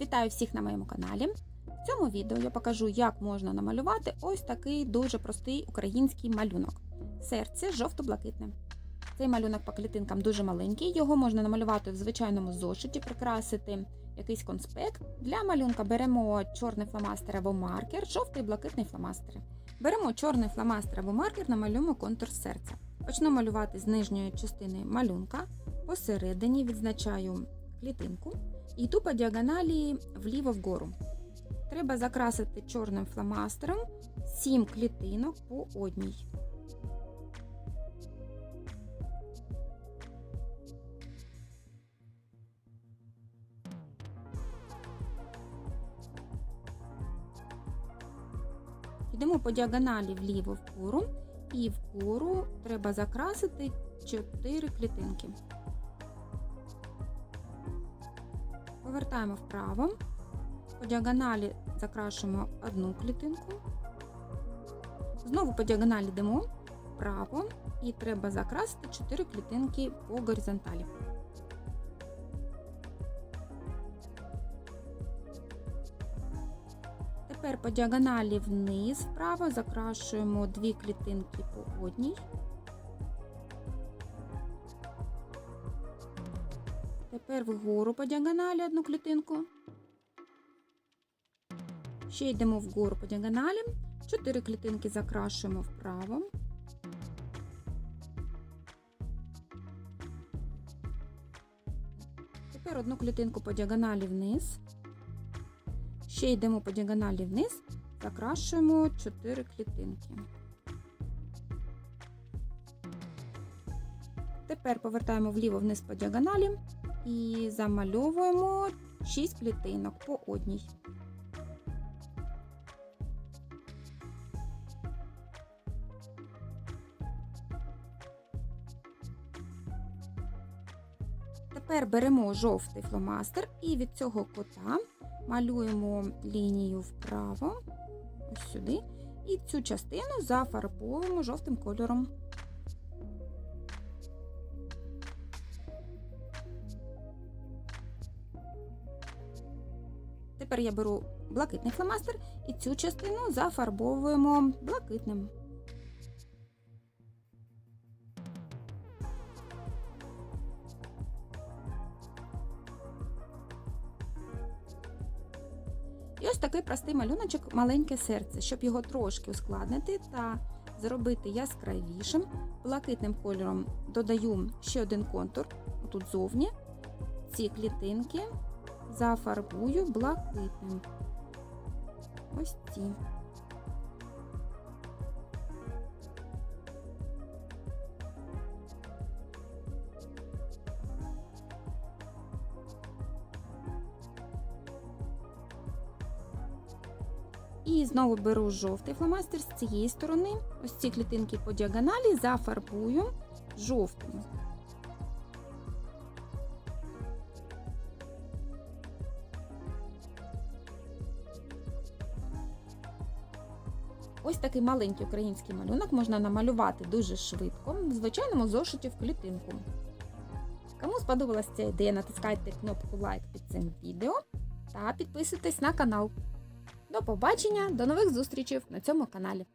Вітаю всіх на моєму каналі. В цьому відео я покажу, як можна намалювати ось такий дуже простий український малюнок. Серце жовто-блакитне. Цей малюнок по клітинкам дуже маленький, його можна намалювати в звичайному зошиті, прикрасити якийсь конспект. Для малюнка беремо чорний фломастер або маркер, жовтий і блакитний фломастери. Беремо чорний фломастер або маркер, намалюємо контур серця. Почну малювати з нижньої частини малюнка. Посередині відзначаю клітинку йду по діагоналі вліво вгору. Треба закрасити чорним фломастером 7 клітинок по одній. Йдемо по діагоналі вліво вгору і вгору треба закрасити 4 клітинки. Повертаємо вправо. По діагоналі закрашуємо одну клітинку. Знову по діагоналі йдемо вправо і треба закрасити 4 клітинки по горизонталі. Тепер по діагоналі вниз вправо закрашуємо 2 клітинки по одній. Тепер вгору по діагоналі одну клітинку. Ще йдемо вгору по діагоналі. Чотири клітинки закрашуємо вправо. Тепер одну клітинку по діагоналі вниз. Ще йдемо по діагоналі вниз, закрашуємо 4 клітинки. Тепер повертаємо вліво вниз по діагоналі і замальовуємо 6 клітинок по одній. Тепер беремо жовтий фломастер і від цього кота малюємо лінію вправо, ось сюди, і цю частину зафарбовуємо жовтим кольором. Тепер я беру блакитний фломастер і цю частину зафарбовуємо блакитним. І ось такий простий малюночок маленьке серце, щоб його трошки ускладнити та зробити яскравішим. Блакитним кольором додаю ще один контур, тут зовні. Ці клітинки зафарбую блакитним. Ось ці. І знову беру жовтий фломастер з цієї сторони. Ось ці клітинки по діагоналі зафарбую жовтим. Ось такий маленький український малюнок можна намалювати дуже швидко, в звичайному зошиті в клітинку. Кому сподобалася ця ідея, натискайте кнопку лайк під цим відео та підписуйтесь на канал. До побачення, до нових зустрічей на цьому каналі.